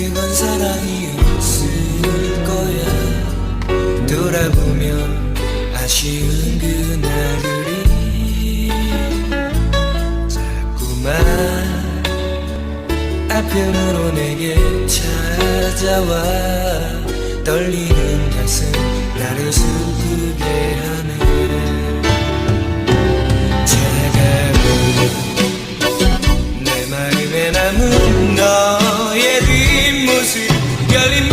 그건 사랑이었을 거야. 돌아보면 아쉬운 그날들이 자꾸만 아픔으로 내게 찾아와. 떨리는 가슴 Girl,